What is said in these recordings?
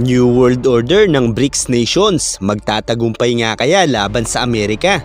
New World Order ng BRICS nations magtatagumpay nga kaya laban sa Amerika.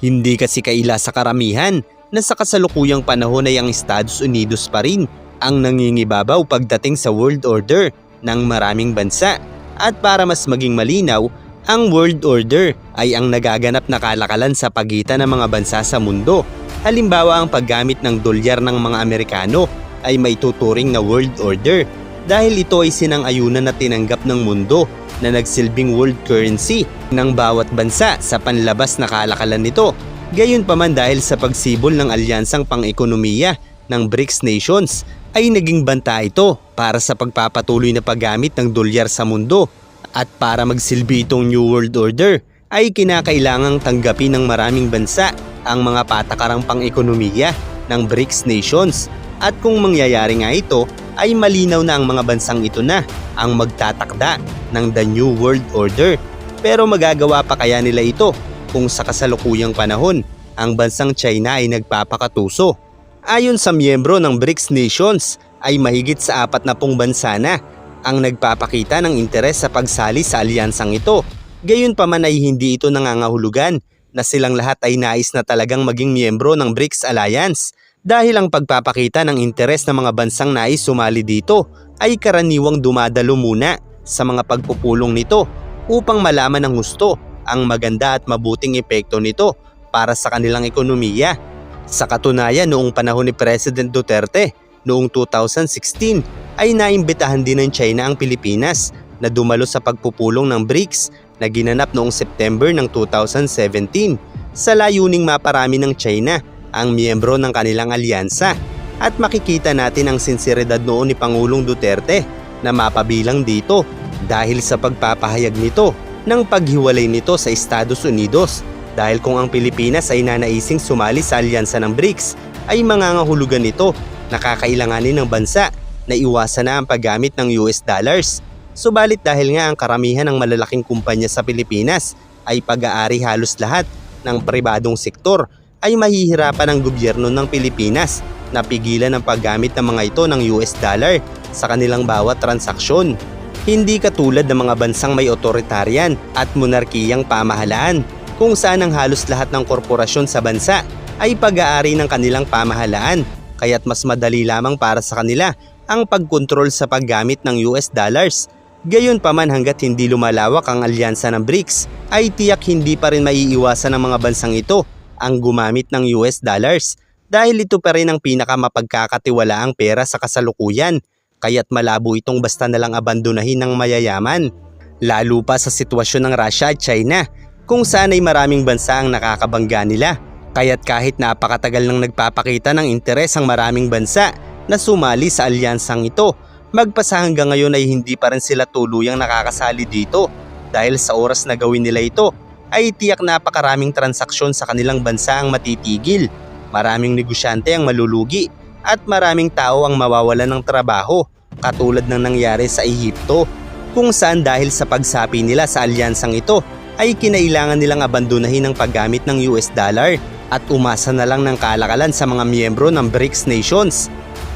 Hindi kasi kaila sa karamihan na sa kasalukuyang panahon ay ang Estados Unidos pa rin ang nangingibabaw pagdating sa world order ng maraming bansa. At para mas maging malinaw, ang world order ay ang nagaganap na kalakalan sa pagitan ng mga bansa sa mundo. Halimbawa ang paggamit ng dolyar ng mga Amerikano ay may tuturing na world order dahil ito ay sinang-ayunan na tinanggap ng mundo na nagsilbing world currency ng bawat bansa sa panlabas na kalakalan nito. Gayunpaman dahil sa pagsibol ng alyansang pang-ekonomiya ng BRICS nations ay naging banta ito para sa pagpapatuloy na paggamit ng dolyar sa mundo at para magsilbi itong New World Order ay kinakailangang tanggapin ng maraming bansa ang mga patakarang pang-ekonomiya ng BRICS nations at kung mangyayari nga ito ay malinaw na ang mga bansang ito na ang magtatakda ng The New World Order. Pero magagawa pa kaya nila ito kung sa kasalukuyang panahon ang bansang China ay nagpapakatuso. Ayon sa miyembro ng BRICS nations ay mahigit sa apat na pong bansa na ang nagpapakita ng interes sa pagsali sa alyansang ito. Gayunpaman ay hindi ito nangangahulugan na silang lahat ay nais na talagang maging miyembro ng BRICS Alliance dahil ang pagpapakita ng interes ng mga bansang nais sumali dito ay karaniwang dumadalo muna sa mga pagpupulong nito upang malaman ng gusto ang maganda at mabuting epekto nito para sa kanilang ekonomiya. Sa katunayan noong panahon ni President Duterte noong 2016 ay naimbitahan din ng China ang Pilipinas na dumalo sa pagpupulong ng BRICS na ginanap noong September ng 2017 sa layuning maparami ng China ang miyembro ng kanilang alyansa at makikita natin ang sinseridad noon ni Pangulong Duterte na mapabilang dito dahil sa pagpapahayag nito ng paghiwalay nito sa Estados Unidos dahil kung ang Pilipinas ay nanaising sumali sa alyansa ng BRICS ay mangangahulugan nito na kakailanganin ng bansa na iwasan na ang paggamit ng US dollars. Subalit dahil nga ang karamihan ng malalaking kumpanya sa Pilipinas ay pag-aari halos lahat ng pribadong sektor ay mahihirapan ang gobyerno ng Pilipinas na pigilan ang paggamit ng mga ito ng US dollar sa kanilang bawat transaksyon. Hindi katulad ng mga bansang may otoritarian at monarkiyang pamahalaan kung saan ang halos lahat ng korporasyon sa bansa ay pag-aari ng kanilang pamahalaan kaya't mas madali lamang para sa kanila ang pagkontrol sa paggamit ng US dollars. Gayon pa man hanggat hindi lumalawak ang alyansa ng BRICS ay tiyak hindi pa rin maiiwasan ng mga bansang ito ang gumamit ng US dollars dahil ito pa rin ang pinakamapagkakatiwalaang pera sa kasalukuyan kaya't malabo itong basta nalang abandonahin ng mayayaman. Lalo pa sa sitwasyon ng Russia at China kung saan ay maraming bansa ang nakakabangga nila. Kaya't kahit napakatagal nang nagpapakita ng interes ang maraming bansa na sumali sa alyansang ito, magpasa hanggang ngayon ay hindi pa rin sila tuluyang nakakasali dito dahil sa oras na gawin nila ito ay tiyak napakaraming transaksyon sa kanilang bansa ang matitigil. Maraming negosyante ang malulugi at maraming tao ang mawawalan ng trabaho katulad ng nangyari sa Ehipto kung saan dahil sa pagsapi nila sa alyansang ito ay kinailangan nilang abandonahin ang paggamit ng US dollar at umasa na lang ng kalakalan sa mga miyembro ng BRICS nations.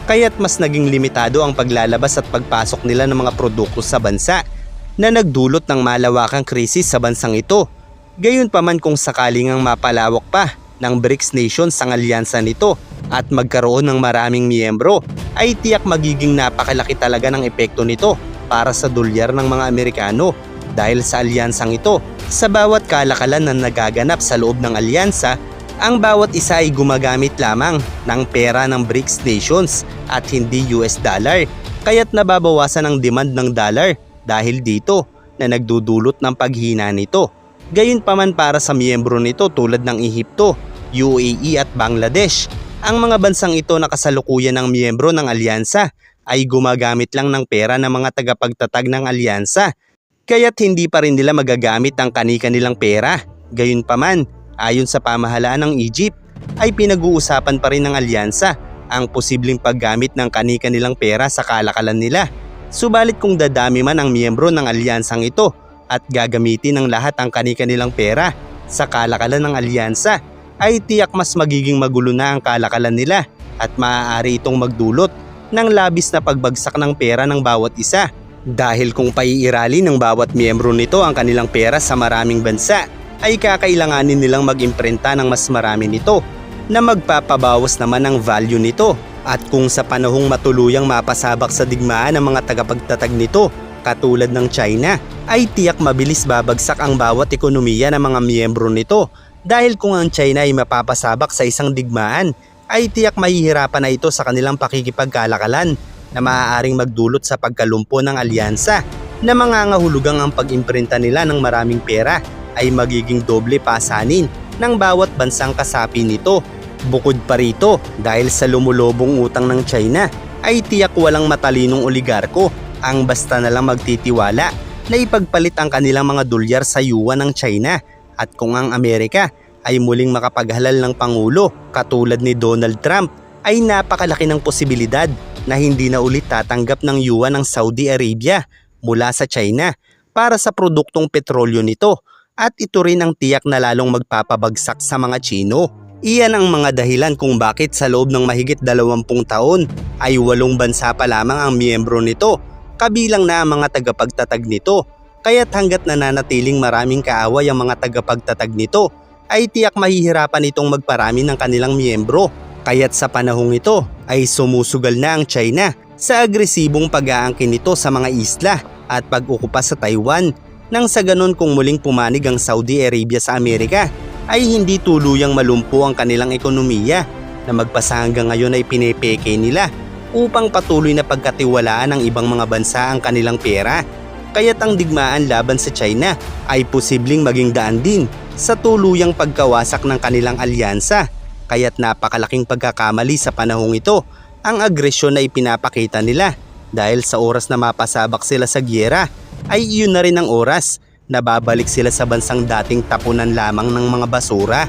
Kaya't mas naging limitado ang paglalabas at pagpasok nila ng mga produkto sa bansa na nagdulot ng malawakang krisis sa bansang ito Gayunpaman kung sakaling ang mapalawak pa ng BRICS nations ang alyansa nito at magkaroon ng maraming miyembro ay tiyak magiging napakalaki talaga ng epekto nito para sa dolyar ng mga Amerikano dahil sa alyansang ito. Sa bawat kalakalan na nagaganap sa loob ng alyansa, ang bawat isa ay gumagamit lamang ng pera ng BRICS nations at hindi US dollar kaya't nababawasan ang demand ng dollar dahil dito na nagdudulot ng paghina nito. Gayunpaman para sa miyembro nito tulad ng Ehipto, UAE at Bangladesh, ang mga bansang ito na kasalukuyan ng miyembro ng alyansa ay gumagamit lang ng pera ng mga tagapagtatag ng alyansa. Kaya't hindi pa rin nila magagamit ang kanika nilang pera. Gayunpaman, ayon sa pamahalaan ng Egypt, ay pinag-uusapan pa rin ng alyansa ang posibleng paggamit ng kanika nilang pera sa kalakalan nila. Subalit kung dadami man ang miyembro ng alyansang ito, at gagamitin ng lahat ang kani-kanilang pera sa kalakalan ng alyansa ay tiyak mas magiging magulo na ang kalakalan nila at maaari itong magdulot ng labis na pagbagsak ng pera ng bawat isa Dahil kung paiirali ng bawat miyembro nito ang kanilang pera sa maraming bansa, ay kakailanganin nilang mag-imprenta ng mas marami nito na magpapabawas naman ng value nito. At kung sa panahong matuluyang mapasabak sa digmaan ng mga tagapagtatag nito, katulad ng China, ay tiyak mabilis babagsak ang bawat ekonomiya ng mga miyembro nito. Dahil kung ang China ay mapapasabak sa isang digmaan, ay tiyak mahihirapan na ito sa kanilang pakikipagkalakalan na maaaring magdulot sa pagkalumpo ng alyansa na mangangahulugang ang pag-imprinta nila ng maraming pera ay magiging doble pasanin ng bawat bansang kasapi nito. Bukod pa rito, dahil sa lumulobong utang ng China, ay tiyak walang matalinong oligarko ang basta na lang magtitiwala na ipagpalit ang kanilang mga dolyar sa yuan ng China at kung ang Amerika ay muling makapaghalal ng Pangulo katulad ni Donald Trump ay napakalaki ng posibilidad na hindi na ulit tatanggap ng yuan ng Saudi Arabia mula sa China para sa produktong petrolyo nito at ito rin ang tiyak na lalong magpapabagsak sa mga Chino. Iyan ang mga dahilan kung bakit sa loob ng mahigit 20 taon ay walong bansa pa lamang ang miyembro nito, kabilang na ang mga tagapagtatag nito. Kaya't hanggat nananatiling maraming kaaway ang mga tagapagtatag nito, ay tiyak mahihirapan itong magparami ng kanilang miyembro. Kaya't sa panahong ito ay sumusugal na ang China sa agresibong pag-aangkin nito sa mga isla at pag-ukupa sa Taiwan nang sa ganon kung muling pumanig ang Saudi Arabia sa Amerika ay hindi tuluyang malumpo ang kanilang ekonomiya na magpasa hanggang ngayon ay pinepeke nila upang patuloy na pagkatiwalaan ng ibang mga bansa ang kanilang pera. Kaya't ang digmaan laban sa China ay posibleng maging daan din sa tuluyang pagkawasak ng kanilang alyansa. Kaya't napakalaking pagkakamali sa panahong ito ang agresyon na ipinapakita nila dahil sa oras na mapasabak sila sa gyera ay iyon na rin ang oras na babalik sila sa bansang dating tapunan lamang ng mga basura